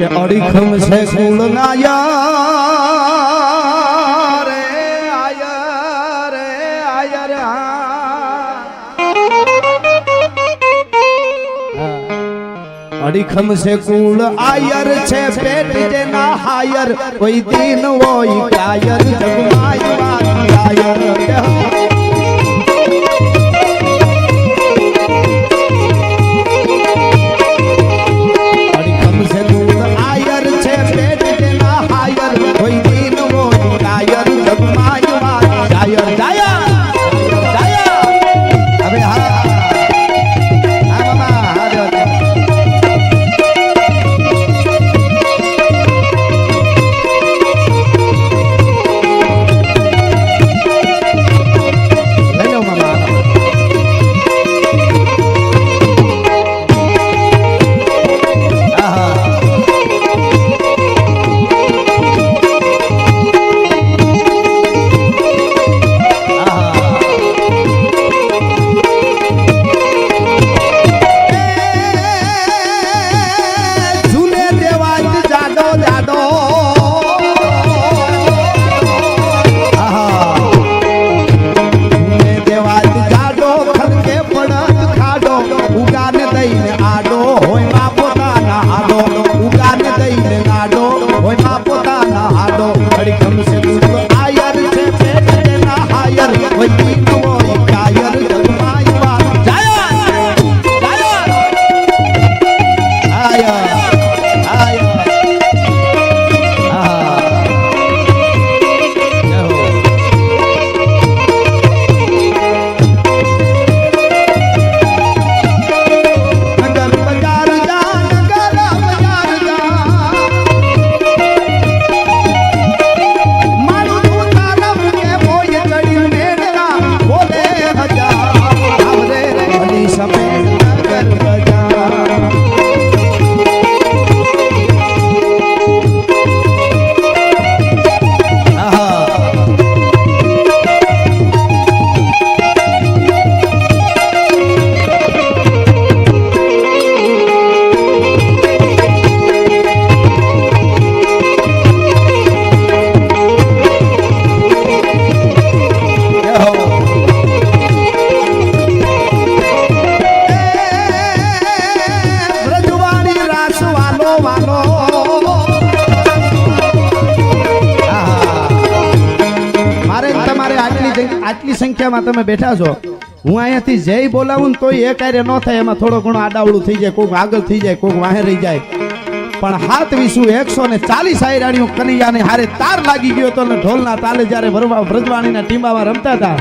અડીખમ છે કુળ નાયા રે આયર રે, આયા રે હા. અડીખમ છે કુળ, આયર છે પેટ જેના હાયર, કોઈ દિન હોય કાયર જગમાય આયર પોતાના આડો ઘડી આટલી સંખ્યામાં તમે બેઠા છો. હું અહીંયાથી જય બોલાવું તોય એ કાર્ય ન થાય, એમાં થોડો ઘણો આડાવડું થઈ જાય, કોઈક આગળ થઈ જાય, કોઈક વાહે રહી જાય. પણ હાથ વિસુ, એકસો ને ચાલીસ આયરાણીઓ કનૈયાને હારે તાર લાગી ગયો હતો અને ઢોલના તાલે જ્યારે ભરવા વ્રજવાણીના ટીંબામાં રમતા હતા,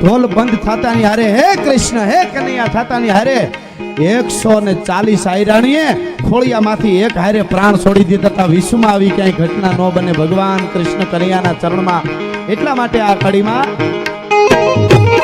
ઢોલ બંધ થતાની હારે, હે કૃષ્ણ, હે કનૈયા, થતાની હારે એકસો ને ચાલીસ આયરાણીએ ખોળિયામાંથી એક હારે પ્રાણ છોડી દીધા હતા. વિશ્વમાં આવી ક્યાંય ઘટના ન બને. ભગવાન કૃષ્ણ કનૈયાના ચરણમાં એટલા માટે આ કડીમાં Thank you.